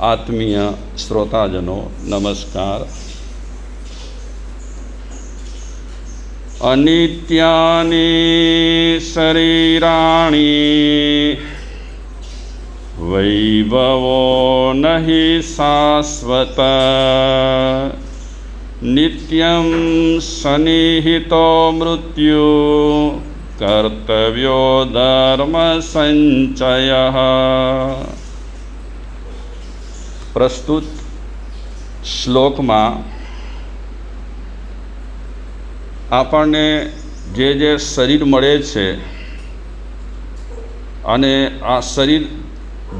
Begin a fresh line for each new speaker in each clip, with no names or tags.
આત્મીય શ્રોતાજનો નમસ્કાર અનિત્યાની શરીરાણી વૈભવો નહીં શાશ્વત નિત્યમ સનિહિતો મૃત્યુ કર્તવ્યો ધર્મ સંચય પ્રસ્તુત શ્લોકમાં આપણને જે જે શરીર મળે છે અને આ શરીર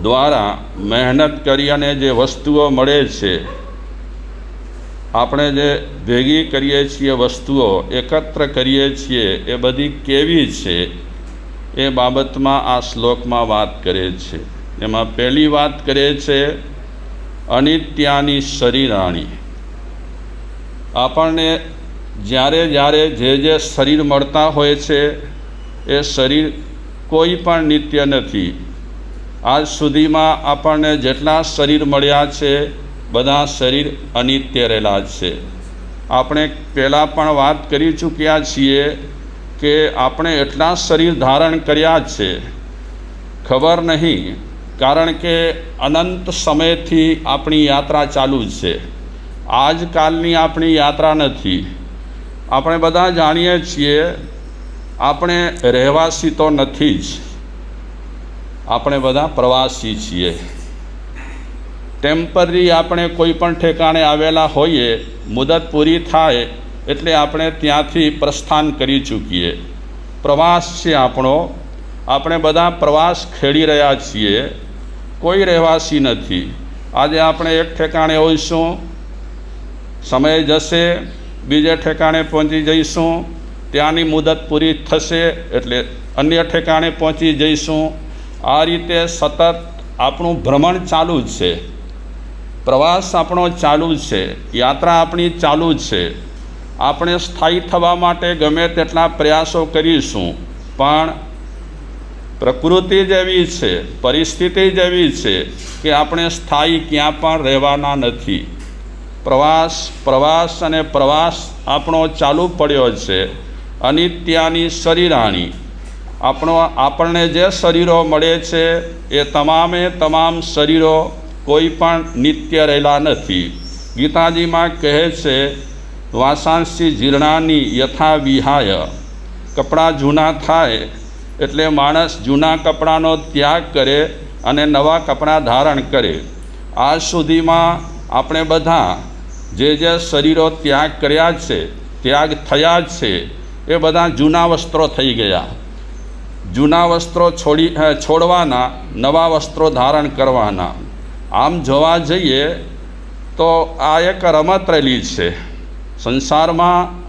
દ્વારા મહેનત કરી અને જે વસ્તુઓ મળે છે, આપણે જે ભેગી કરીએ છીએ વસ્તુઓ, એકત્ર કરીએ છીએ, એ બધી કેવી છે એ બાબતમાં આ શ્લોકમાં વાત કરે છે. એમાં પહેલી વાત કરે છે અનિત્યાની શરીરાણી. આપણને જ્યારે જ્યારે જે જે શરીર મળતા હોય છે, એ શરીર કોઈ પણ નિત્ય નથી. આજ સુધીમાં આપણને જેટલા શરીર મળ્યા છે, બધા શરીર અનિત્ય રહેલા છે. આપણે પહેલાં પણ વાત કરી ચૂક્યા છીએ કે આપણે એટલા શરીર ધારણ કર્યા છે. ખબર નહીં કારણ કે અનંત સમયથી આપણી યાત્રા ચાલુ જ છે. આજકાલની આપણી યાત્રા નથી. આપણે બધા જાણીએ છીએ, આપણે રહેવાસી તો નથી જ. આપણે બધા પ્રવાસી છીએ. ટેમ્પરરી આપણે કોઈ પણ ઠેકાણે આવેલા હોઈએ, મુદત પૂરી થાય એટલે આપણે ત્યાંથી પ્રસ્થાન કરી ચૂકીએ. પ્રવાસ છે આપણો. આપણે બધા પ્રવાસ ખેડી રહ્યા છીએ. કોઈ રહેવાસી નથી. આજે આપણે એક ઠેકાણે હોઈશું, સમય જશે, બીજે ઠેકાણે પહોંચી જઈશું, ત્યાંની મુદત પૂરી થશે એટલે અન્ય ઠેકાણે પહોંચી જઈશું. આ રીતે સતત આપણું ભ્રમણ ચાલુ જ છે. પ્રવાસ આપણો ચાલુ જ છે. યાત્રા આપણી ચાલુ જ છે. આપણે સ્થાયી થવા માટે ગમે તેટલા પ્રયાસો કરીશું, પણ પ્રકૃતિ જેવી છે, પરિસ્થિતિ જેવી છે કે આપણે સ્થાયી ક્યાં પણ રહેવાના નથી. પ્રવાસ પ્રવાસ અને પ્રવાસ આપણો ચાલુ પડ્યો છે, અનિત્યાની શરીરાણી આપણો, આપણને જે શરીરો મળે છે, એ તમામે તમામ શરીરો કોઈ પણ નિત્ય રહેલા નથી. ગીતાજીમાં કહે છે વાસાંસી જીર્ણાની યથા વિહાય. કપડાં જૂના થાય એટલે માણસ જૂના કપડાંનો ત્યાગ કરે અને નવા કપડાં ધારણ કરે. આજ સુધીમાં આપણે બધા જે જે શરીરો ત્યાગ કર્યા છે, ત્યાગ થયા જ છે, એ બધા જૂના વસ્ત્રો થઈ ગયા. જૂના વસ્ત્રો છોડી છોડવાના, નવા વસ્ત્રો ધારણ કરવાના. આમ જોવા જઈએ તો આ એક રમત રેલી છે. સંસારમાં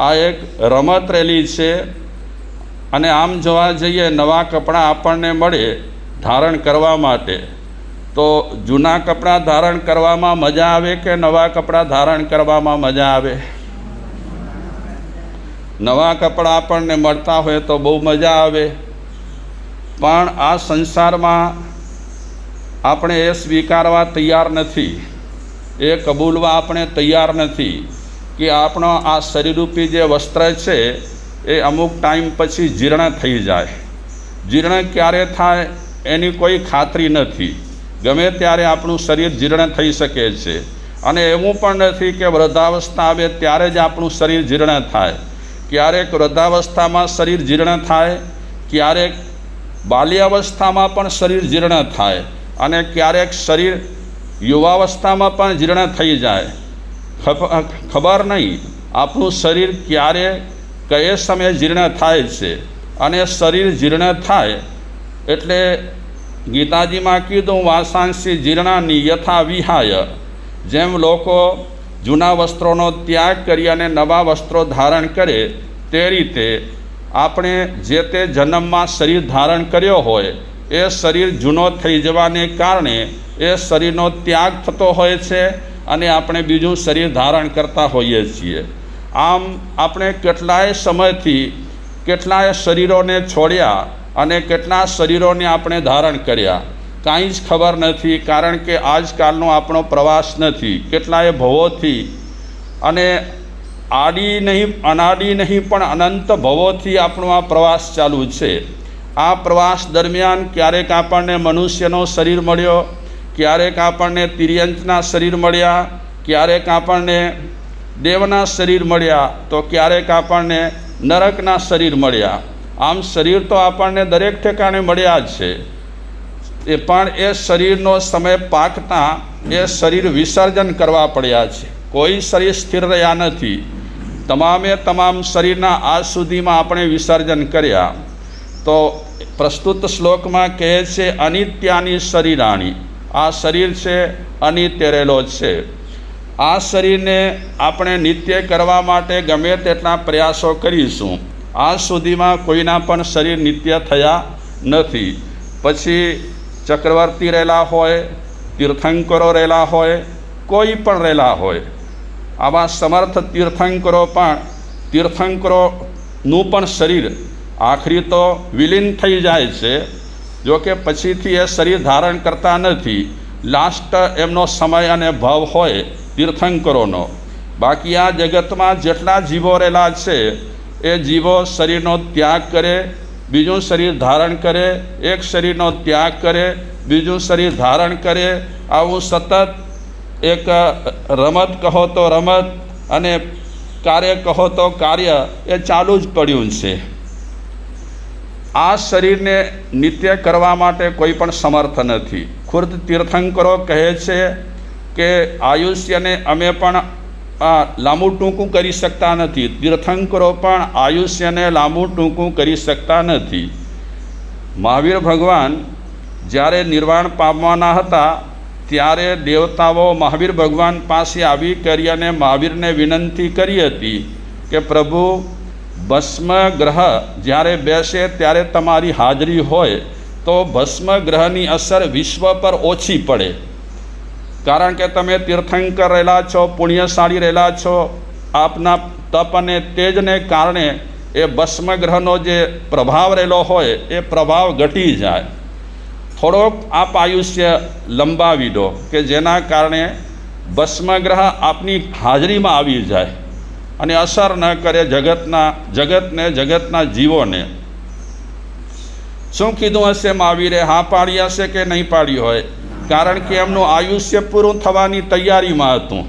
આ એક રમત રેલી છે. અને આમ જોવા જઈએ, નવા કપડાં આપણને મળે ધારણ કરવા માટે. તો જૂના કપડાં ધારણ કરવામાં મજા આવે કે નવા કપડાં ધારણ કરવામાં મજા આવે? નવા કપડાં આપણને મળતા હોય તો બહુ મજા આવે. પણ આ સંસારમાં આપણે એ સ્વીકારવા તૈયાર નથી. એ કબૂલવા આપણે તૈયાર નથી કે આપણો આ શરીરરૂપી જે વસ્ત્ર છે એ અમુક ટાઈમ પછી જીર્ણ થઈ જાય. જીર્ણ ક્યારે થાય એની કોઈ ખાતરી નથી. ગમે ત્યારે આપણું શરીર જીર્ણ થઈ શકે છે. અને એવું પણ નથી કે વૃદ્ધાવસ્થા આવે ત્યારે જ આપણું શરીર જીર્ણ થાય. ક્યારેક વૃદ્ધાવસ્થામાં શરીર જીર્ણ થાય, ક્યારેક બાલ્યાવસ્થામાં પણ શરીર જીર્ણ થાય અને ક્યારેક શરીર યુવાવસ્થામાં પણ જીર્ણ થઈ જાય. ખબર નહીં. આપણું શરીર ક્યારે કયે સમયે જીર્ણ થાય છે. અને શરીર જીર્ણ થાય એટલે ગીતાજીમાં કીધું વાસાંસી જીર્ણાની યથા વિહાય. જેમ લોકો જૂના વસ્ત્રોનો ત્યાગ કરી અને નવા વસ્ત્રો ધારણ કરે, તે રીતે આપણે જે તે જન્મમાં શરીર ધારણ કર્યો હોય, એ શરીર જૂનો થઈ જવાને કારણે એ શરીરનો ત્યાગ થતો હોય છે અને આપણે બીજું શરીર ધારણ કરતા હોઈએ છીએ. આમ આપણે કેટલાય સમયથી કેટલાય શરીરોને છોડ્યા અને કેટલા શરીરોને આપણે ધારણ કર્યા. કાંઈ જ ખબર નથી કારણ કે આજકાલનો આપણો પ્રવાસ નથી. કેટલાય ભવોથી અને આડી નહીં, અનાડી નહીં, પણ અનંત ભવોથી આપણો આ પ્રવાસ ચાલુ છે. આ પ્રવાસ દરમિયાન ક્યારેક આપણને મનુષ્યનો શરીર મળ્યો, ક્યારેક આપણને તિર્યંતના શરીર મળ્યા, ક્યારેક આપણને દેવના શરીર મળ્યા તો ક્યારેક આપણને નરકના શરીર મળ્યા. આમ શરીર તો આપણને દરેક ઠેકાણે મળ્યા જ છે. એ પણ એ શરીરનો સમય પાકતા એ શરીર વિસર્જન કરવા પડ્યા છે. કોઈ શરીર સ્થિર રહ્યા નથી. તમામે તમામ શરીરના આજ સુધીમાં આપણે વિસર્જન કર્યા. તો પ્રસ્તુત શ્લોકમાં કહે છે, અનિત્યાની શરીરાણી. આ શરીર છે અનિત્ય રહેલો છે. આ શરીરને આપણે નિત્ય કરવા માટે ગમે તેટલા પ્રયાસો કરીશું. આજ સુધીમાં કોઈના પણ શરીર નિત્ય થયા નથી. પછી ચક્રવર્તી રહેલા હોય, તીર્થંકરો રહેલા હોય, કોઈ પણ રહેલા હોય. આવા સમર્થ તીર્થંકરો પણ, તીર્થંકરોનું પણ શરીર આખરી તો વિલીન થઈ જાય છે. જો કે પછીથી એ શરીર ધારણ કરતા નથી. લાસ્ટ એમનો સમય અને ભાવ હોય તીર્થંકરોનો. બાકી આ જગતમાં જેટલા જીવો રહેલા છે, એ જીવો શરીરનો ત્યાગ કરે, બીજું શરીર ધારણ કરે, એક શરીરનો ત્યાગ કરે, બીજું શરીર ધારણ કરે, આવું સતત એક રમત કહો તો રમત અને કાર્ય કહો તો કાર્ય, એ ચાલુ જ પડ્યું છે. આ શરીરને નિત્ય કરવા માટે કોઈ પણ સમર્થ નથી. ખુર્દ તીર્થંકરો કહે છે કે આયુષ્યને અમે પણ આ લાંબુ ટૂંકું કરી શકતા નથી. તીર્થંકરો પણ આયુષ્યને લાંબુ ટૂંકું કરી શકતા નથી. મહાવીર ભગવાન જ્યારે નિર્વાણ પામવાના હતા, ત્યારે દેવતાઓ મહાવીર ભગવાન પાસે આવી કરી અને મહાવીરને વિનંતી કરી હતી કે, પ્રભુ ભસ્મ ગ્રહ જ્યારે બેસે ત્યારે તમારી હાજરી હોય, તો ભસ્મ ગ્રહની અસર વિશ્વ પર ઓછી પડે. કારણ કે તમે તીર્થંકર રહેલા છો, પુણ્યશાળી રહેલા છો, આપના તપ અને તેજને કારણે એ ભસ્મગ્રહનો જે પ્રભાવ રહેલો હોય, એ પ્રભાવ ઘટી જાય. થોડોક આપ આયુષ્ય લંબાવી દો કે જેના કારણે ભસ્મગ્રહ આપની હાજરીમાં આવી જાય અને અસર ન કરે જગતના, જગતને, જગતના જીવોને. શું કીધું હશે મહાવીરે? હા પાડી હશે કે નહીં પાડી હોય? કારણ કે એમનું આયુષ્ય પૂરું થવાની તૈયારીમાં હતું.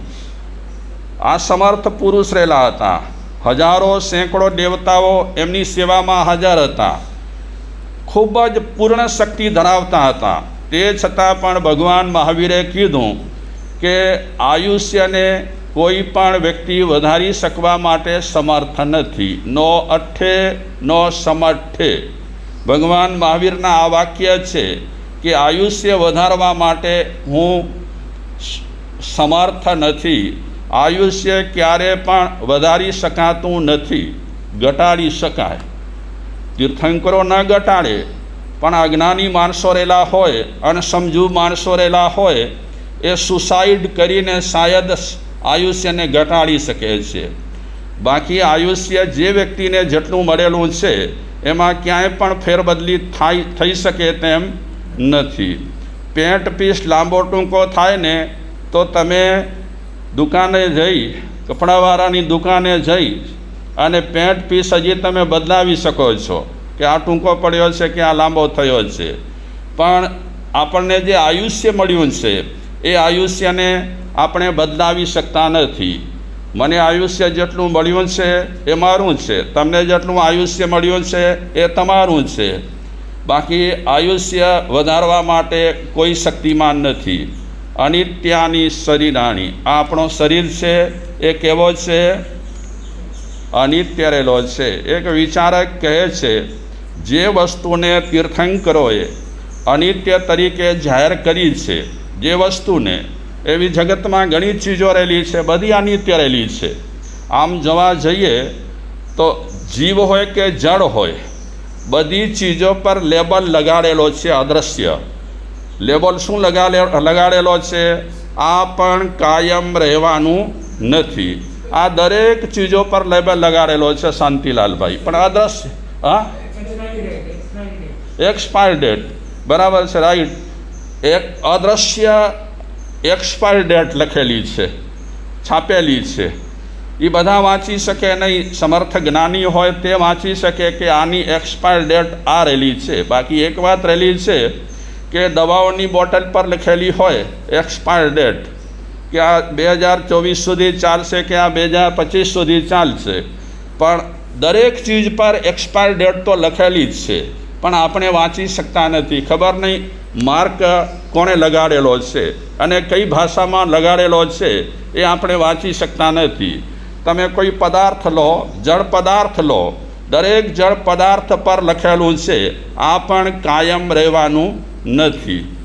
આ સમર્થ પુરુષ રહેલા હતા. હજારો સેંકડો દેવતાઓ એમની સેવામાં હાજર હતા. ખૂબ જ પૂર્ણ શક્તિ ધરાવતા હતા. તે છતાં પણ ભગવાન મહાવીરે કીધું કે આયુષ્યને કોઈ પણ વ્યક્તિ વધારી શકવા માટે સમર્થ નથી. નો અઠે, નો સમર્થે. ભગવાન મહાવીરના આ વાક્ય છે કે આયુષ્ય વધારવા માટે હું સમર્થ નથી. આયુષ્ય ક્યારે પણ વધારી શકાતું નથી. ઘટાડી શકાય. તીર્થંકરો ન ઘટાડે, પણ અજ્ઞાની માણસો રહેલા હોય અને સમજુ માણસો રહેલા હોય, એ સુસાઇડ કરીને શાયદ આયુષ્યને ઘટાડી શકે છે. બાકી આયુષ્ય જે વ્યક્તિને જેટલું મળેલું છે, એમાં ક્યાંય પણ ફેરબદલી થાય, થઈ શકે તેમ નથી. પેન્ટ પીસ લાંબો ટૂંકો થાય ને, તો તમે દુકાને જઈ, કપડાવાળાની દુકાને જઈ અને પેન્ટ પીસ હજી તમે બદલાવી શકો છો કે આ ટૂંકો પડ્યો છે કે આ લાંબો થયો છે. પણ આપણને જે આયુષ્ય મળ્યું છે, એ આયુષ્યને આપણે બદલાવી શકતા નથી. મને આયુષ્ય જેટલું મળ્યું છે એ મારું છે. તમને જેટલું આયુષ્ય મળ્યું છે એ તમારું છે. બાકી આયુષ્ય વધારવા માટે કોઈ શક્તિમાન નથી. અનિત્યાની શરીરાણી આપણો શરીર છે, એ કેવો છે? અનિત્ય રહેલો છે. એક વિચારક કહે છે, જે વસ્તુને તીર્થંકરોએ અનિત્ય તરીકે જાહેર કરી છે, જે વસ્તુને એવી જગતમાં ઘણી ચીજો રહેલી છે, બધી અનિત્ય રહેલી છે. આમ જોવા જઈએ તો જીવ હોય કે જળ હોય? બધી ચીજો પર લેબલ લગાડેલો છે અદૃશ્ય લેબલ શું લગાડે, લગાડેલો છે? આ પણ કાયમ રહેવાનું નથી. આ દરેક ચીજો પર લેબલ લગાડેલો છે શાંતિલાલભાઈ. પણ અદૃશ્ય હા? એક્સપાયર ડેટ બરાબર છે રાઈટ એક અદૃશ્ય એક્સપાયર ડેટ લખેલી છે, છાપેલી છે. એ બધા વાંચી શકે નહીં. સમર્થ જ્ઞાની હોય તે વાંચી શકે કે આની એક્સપાયર ડેટ આ રહેલી છે. બાકી એક વાત રહેલી છે કે દવાઓની બોટલ પર લખેલી હોય એક્સપાયર ડેટ કે આ બે હજાર ચોવીસ સુધી ચાલશે કે આ બે હજાર પચીસ સુધી ચાલશે. પણ દરેક ચીજ પર એક્સપાયર ડેટ તો લખેલી જ છે. પણ આપણે વાંચી શકતા નથી. ખબર નહીં માર્ક કોણે લગાડેલો છે અને કઈ ભાષામાં લગાડેલો છે એ આપણે વાંચી શકતા નથી. તમે કોઈ પદાર્થ લો, જળ પદાર્થ લો, દરેક જળ પદાર્થ પર લખેલું છે, આ પણ કાયમ રહેવાનું નથી.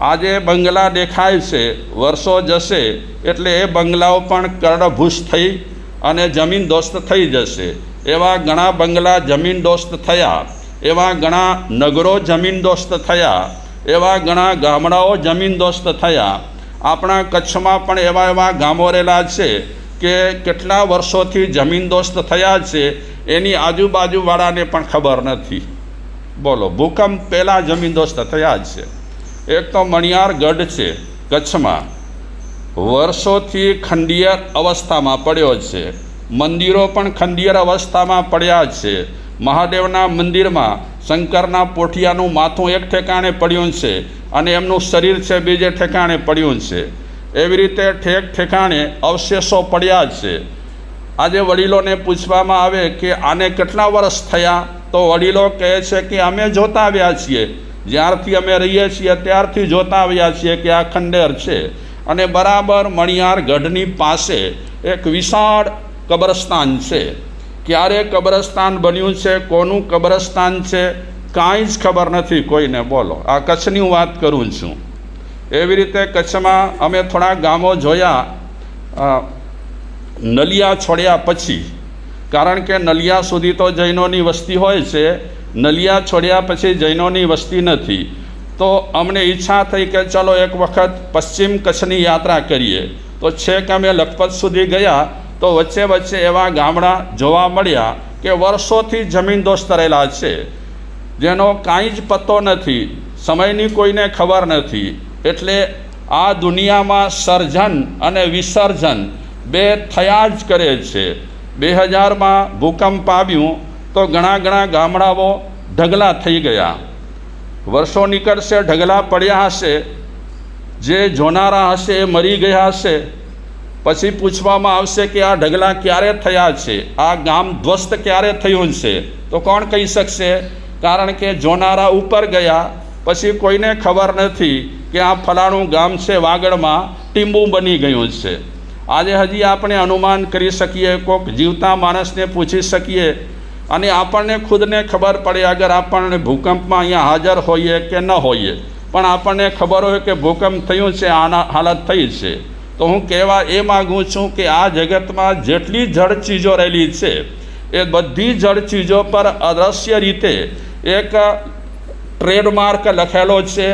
આજે બંગલા દેખાય છે, વર્ષો જશે, એટલે એ બંગલાઓ પણ કર્ણભૂષ થઈ અને જમીન દોસ્ત થઈ જશે. એવા ઘણા બંગલા જમીન દોસ્ત થયા, એવા ઘણા નગરો જમીન દોસ્ત થયા, એવા ઘણા ગામડાઓ જમીન દોસ્ત થયા. આપણા કચ્છમાં પણ એવા એવા ગામો રહેલા છે કે કેટલા વર્ષોથી જમીન દોસ્ત થયા છે, એની આજુબાજુવાળાને પણ ખબર નથી. બોલો, ભૂકંપ પહેલાં જમીન દોસ્ત થયા જ છે. એક તો મણિયાર ગઢ છે, કચ્છમાં. વર્ષોથી ખંડિયર અવસ્થામાં પડ્યો છે. મંદિરો પણ ખંડિયર અવસ્થામાં પડ્યા છે. મહાદેવના મંદિરમાં શંકરના પોઠિયાનું માથું એક ઠેકાણે પડ્યું છે અને એમનું શરીર છે બીજે ઠેકાણે પડ્યું છે. એવી રીતે ઠેક ઠેકાણે અવશેષો પડ્યા છે. આજે વડીલોને પૂછવામાં આવે કે આને કેટલા વર્ષ થયા? તો વડીલો કહે છે કે અમે જોતા આવ્યા છીએ. જ્યારથી અમે રહીએ છીએ, ત્યારથી જોતા આવ્યા છીએ કે આ ખંડેર છે. અને બરાબર મણિયાર ગઢની પાસે એક વિશાળ કબ્રસ્તાન છે. ક્યારે કબ્રસ્તાન બન્યું છે? કોનું કબ્રસ્તાન છે? કાંઈ જ ખબર નથી કોઈને. બોલો, આ કચ્છની વાત કરું છું. એવી રીતે કચ્છમાં અમે થોડા ગામો જોયા નલિયા છોડ્યા પછી. કારણ કે નલિયા સુધી તો જૈનોની વસ્તી હોય છે, નલિયા છોડ્યા પછી જૈનોની વસ્તી નથી. તો અમને ઈચ્છા થઈ કે ચલો એક વખત પશ્ચિમ કચ્છની યાત્રા કરીએ. તો છેક અમે લખપત સુધી ગયા, તો વચ્ચે વચ્ચે એવા ગામડા જોવા મળ્યા કે વર્ષોથી જમીન દોસ્ત રહેલા છે. જેનો કાંઈ જ પત્તો નથી, સમયની કોઈને ખબર નથી. એટલે આ દુનિયામાં સર્જન અને વિસર્જન બે થયા જ કરે છે. બે હજારમાં ભૂકંપ આવ્યું તો ઘણા ઘણા ગામડાઓ ઢગલા થઈ ગયા. વર્ષો નીકળશે, ઢગલા પડ્યા હશે, જે જોનારા હશે એ મરી ગયા હશે. પછી પૂછવામાં આવશે કે આ ઢગલા ક્યારે થયા છે? આ ગામ ધ્વસ્ત ક્યારે થયું છે? તો કોણ કહી શકશે? કારણ કે જોનારા ઉપર ગયા, પછી કોઈને ખબર નથી કે આ ફલાણું ગામ છે વાગડમાં, ટીંબુ બની ગયું છે. આજે હજી આપણે અનુમાન કરી શકીએ કોઈક જીવતા માણસને પૂછી શકીએ અને આપણને ખુદને ખબર પડે અગર આપણને ભૂકંપમાં અહીંયા હાજર હોઈએ કે ન હોઈએ. પણ આપણને ખબર હોય કે ભૂકંપ થયું છે, આના હાલત થઈ છે. તો હું કહેવા એ માગું છું કે આ જગતમાં જેટલી જળ ચીજો રહેલી છે, એ બધી જળ ચીજો પર અદૃશ્ય રીતે એક ટ્રેડમાર્ક લખેલો છે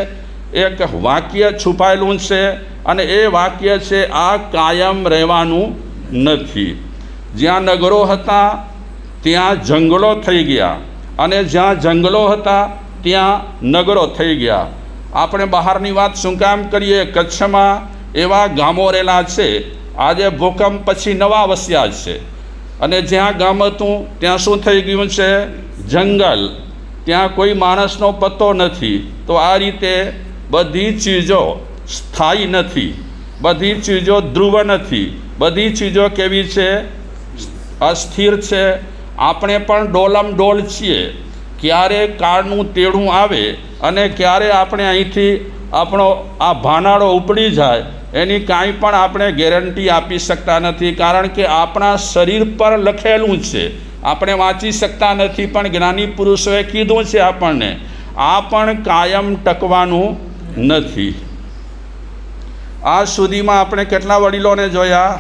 એક વાક્ય છુપાયેલું છે અને એ વાક્ય છે, આ કાયમ રહેવાનું નથી. જ્યાં નગરો હતા, ત્યાં જંગલો થઈ ગયા. અને જ્યાં જંગલો હતા, ત્યાં નગરો થઈ ગયા. આપણે બહારની વાત શું કામ કરીએ? કચ્છમાં એવા ગામો રહેલા છે. આજે ભૂકંપ પછી નવા વસ્યા છે. અને જ્યાં ગામ હતું, ત્યાં શું થઈ ગયું છે? જંગલ. ત્યાં કોઈ માણસનો પત્તો નથી. તો આ રીતે બધી ચીજો સ્થાયી નથી, બધી ચીજો ધ્રુવ નથી, બધી ચીજો કેવી છે? અસ્થિર છે. આપણે પણ ડોલમ ડોલ છીએ. ક્યારે કાળનું તેડું આવે અને ક્યારે આપણે અહીંથી આપણો આ ભાનાડો ઉપડી જાય, એની કાંઈ પણ આપણે ગેરંટી આપી શકતા નથી, કારણ કે આપણા શરીર પર લખેલું છે. આપણે વાંચી શકતા નથી, પણ જ્ઞાની પુરુષોએ કીધું છે આપણને, આ પણ કાયમ ટકવાનું નથી. આજ સુધીમાં આપણે કેટલા વડીલોને જોયા?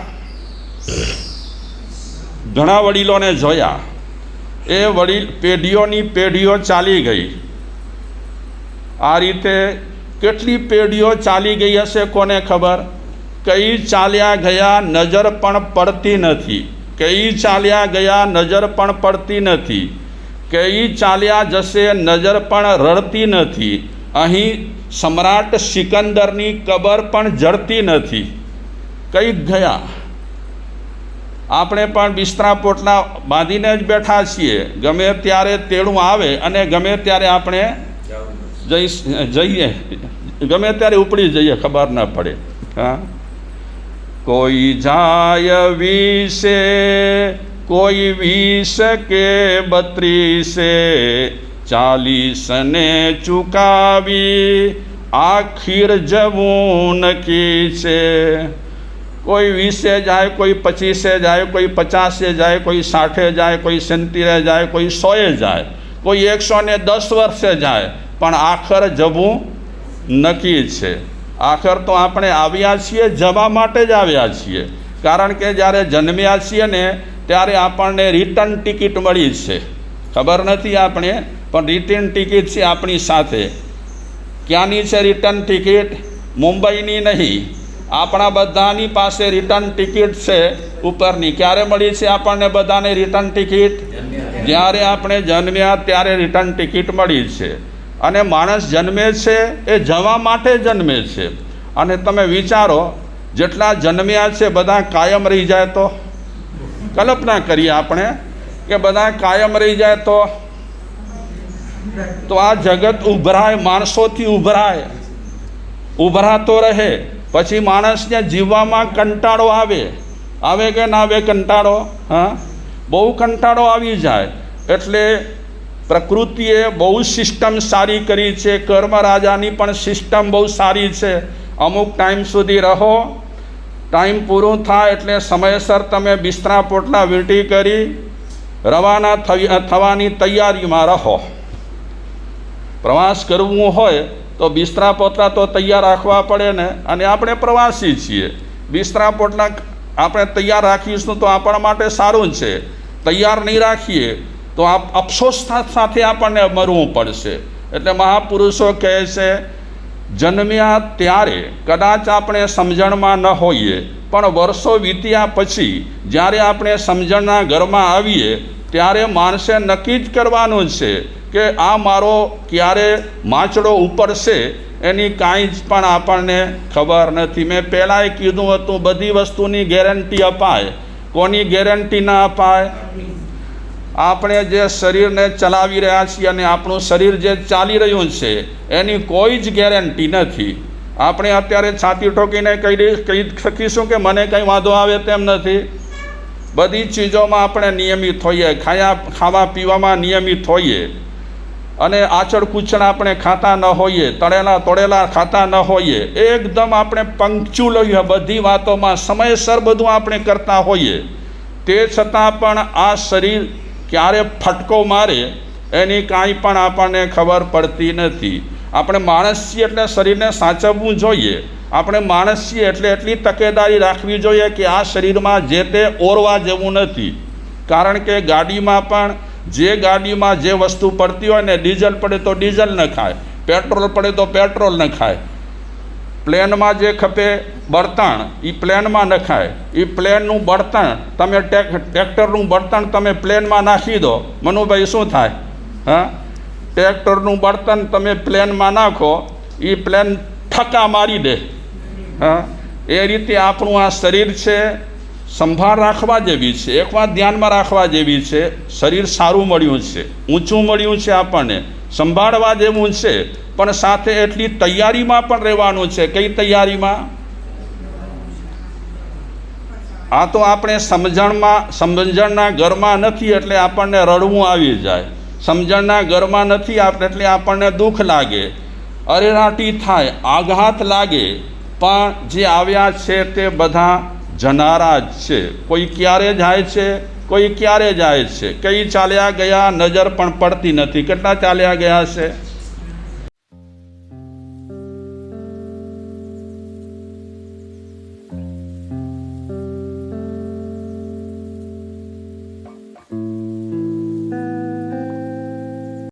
ઘણા વડીલોને જોયા. એ વડીલ પેઢીઓની પેઢીઓ ચાલી ગઈ. આ રીતે કેટલી પેઢીઓ ચાલી ગઈ હશે કોને ખબર? કઈ ચાલ્યા ગયા નજર પણ પડતી નથી. કઈ ચાલ્યા ગયા નજર પણ પડતી નથી. કઈ ચાલ્યા જશે નજર પણ રડતી નથી. અહીં સમ્રાટ સિકંદરની કબર પણ જડતી નથી. કઈ ગયા? આપણે પણ બિસ્તરા પોટલા બાંધીને જ બેઠા છીએ. ગમે ત્યારે તેડું આવે અને ગમે ત્યારે આપણે જઈ જઈએ. ગમે ત્યારે ઉપડી જઈએ, ખબર ન પડે. હા? કોઈ જાય વીસે, કોઈ વીસ કે બત્રીસે ચાલીસને ચુકાવી આખીર જવું નક્કી છે. કોઈ વીસે જાય, કોઈ પચીસે જાય, કોઈ પચાસે જાય, કોઈ સાઠે જાય, કોઈ સિત્તેરે જાય, કોઈ સોએ જાય, કોઈ એકસો ને દસ વર્ષે જાય, પણ આખર જવું નક્કી છે. આખર તો આપણે આવ્યા છીએ, જવા માટે જ આવ્યા છીએ. કારણ કે જ્યારે જન્મ્યા છીએ ને, ત્યારે આપણને રિટર્ન ટિકિટ મળી છે. ખબર નથી આપણે પણ રિટર્ન ટિકિટ છે આપણી સાથે. ક્યાંની છે રિટર્ન ટિકિટ મુંબઈની નહીં. આપણા બધાની પાસે રિટર્ન ટિકિટ છે ઉપરની. ક્યારે મળી છે આપણને બધાને રિટર્ન ટિકિટ જ્યારે આપણે જન્મ્યા ત્યારે રિટર્ન ટિકિટ મળી છે. અને માણસ જન્મે છે એ જવા માટે જન્મે છે. અને તમે વિચારો, જેટલા જન્મ્યા છે બધા કાયમ રહી જાય તો? કલ્પના કરીએ આપણે કે બધા કાયમ રહી જાય તો? તો આ જગત ઉભરાય, માણસોથી ઉભરાય. ઉભરાતો રહે, પછી માણસને જીવવામાં કંટાળો આવે. આવે કે ના આવે કંટાળો? હા? બહુ કંટાળો આવી જાય. એટલે પ્રકૃતિએ બહુ સિસ્ટમ સારી કરી છે કર્મ રાજાની પણ સિસ્ટમ બહુ સારી છે. અમુક ટાઈમ સુધી રહો. ટાઈમ પૂરો થાય એટલે સમયસર તમે બિસ્તરા પોટલા વીંટી કરી, રવાના થવાની તૈયારીમાં રહો. પ્રવાસ કરવું હોય તો બિસ્તરા પોટલા તો તૈયાર રાખવા પડે ને. અને આપણે પ્રવાસી છીએ. બિસ્તરા પોટલા આપણે તૈયાર રાખીશું તો આપણા માટે સારું છે. તૈયાર નહીં રાખીએ તો આ અફસોસ સાથે આપણને મરવું પડશે. એટલે મહાપુરુષો કહે છે, જન્મ્યા ત્યારે કદાચ આપણે સમજણમાં ન હોઈએ, પણ વર્ષો વીત્યા પછી જ્યારે આપણે સમજણના ઘરમાં આવીએ, ત્યારે માણસે નક્કી જ કરવાનું છે કે આ મારો ક્યારે માચડો ઉપડશે એની કાંઈ જ પણ આપણને ખબર નથી. મેં પહેલાંય કીધું હતું, બધી વસ્તુની ગેરંટી અપાય. કોની ગેરંટી ના અપાય? આપણે જે શરીરને ચલાવી રહ્યા છીએ અને આપણું શરીર જે ચાલી રહ્યું છે, એની કોઈ જ ગેરંટી નથી. આપણે અત્યારે છાતી ઠોકીને કહી કહી શકીશું કે મને કંઈ વાંધો આવે તેમ નથી. બધી ચીજોમાં આપણે નિયમિત હોઈએ, ખાયા, ખાવા, પીવામાં નિયમિત હોઈએ. અને આચળ કૂચણ આપણે ખાતા ન હોઈએ, તળેલા તોડેલા ખાતા ન હોઈએ, એકદમ આપણે પંક્ચ્યુલ હોઈએ બધી વાતોમાં સમયસર બધું આપણે કરતા હોઈએ. તે છતાં પણ આ શરીર ક્યારે ફટકો મારે, એની કાંઈ પણ આપણને ખબર પડતી નથી. આપણે માણસ છીએ એટલે શરીરને સાચવવું જોઈએ. આપણે માણસ છીએ એટલે એટલી તકેદારી રાખવી જોઈએ કે આ શરીરમાં જે તે ઓરવા જેવું નથી. કારણ કે ગાડીમાં પણ જે ગાડીમાં જે વસ્તુ પડતી હોય ને ડીઝલ પડે તો ડીઝલ ન ખાય, પેટ્રોલ પડે તો પેટ્રોલ ન ખાય. પ્લેનમાં જે ખપે બળતણ એ પ્લેનમાં નખાય એ પ્લેનનું બળતણ, તમે ટ્રેક્ટરનું બળતણ તમે પ્લેનમાં નાખી દો. મનુભાઈ શું થાય? હા? ટ્રેક્ટરનું બળતણ તમે પ્લેનમાં નાખો એ પ્લેન ઠકા મારી દે. હા? એ રીતે આપણું આ શરીર છે. સંભાળ રાખવા જેવી છે, એક વાત ધ્યાનમાં રાખવા જેવી છે, શરીર સારું મળ્યું છે, ઊંચું મળ્યું છે આપણને, સંભાળવા જેવું છે, પણ સાથે એટલી તૈયારીમાં પણ રહેવાનું છે. કઈ તૈયારીમાં? આ તો આપણે સમજણમાં, સમજણના ઘરમાં નથી એટલે આપણને રડવું આવી જાય. સમજણના ઘરમાં નથી એટલે આપણને દુઃખ લાગે. અરેરાટી થાય, આઘાત લાગે. પણ જે આવ્યા છે તે બધા જનારા જ છે. કોઈ ક્યારે જાય છે? કોઈ ક્યારે જાય છે? કઈ ચાલ્યા ગયા? નજર પણ પડતી નથી. કેટલા ચાલ્યા ગયા છે?